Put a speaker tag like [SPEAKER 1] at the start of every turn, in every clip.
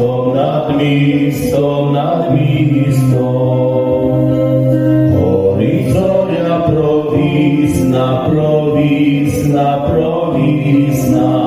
[SPEAKER 1] містом, над містом, над містом, горить зоря провісна, провісна, провісна.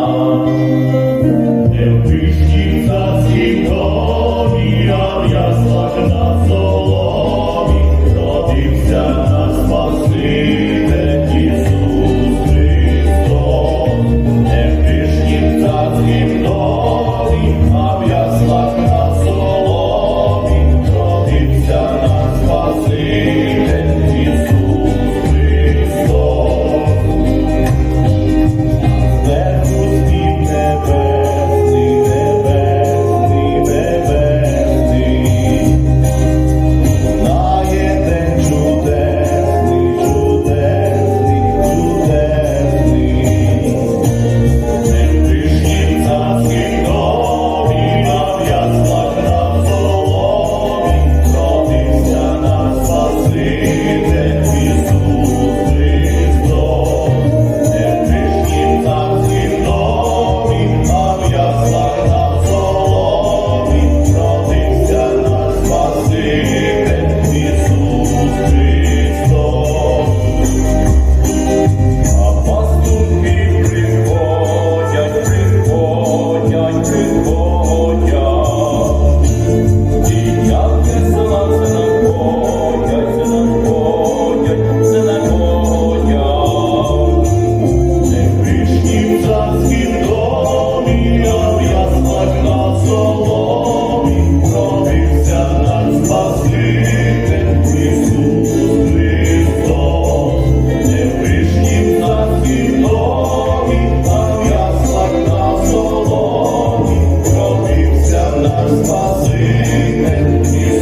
[SPEAKER 1] Deus.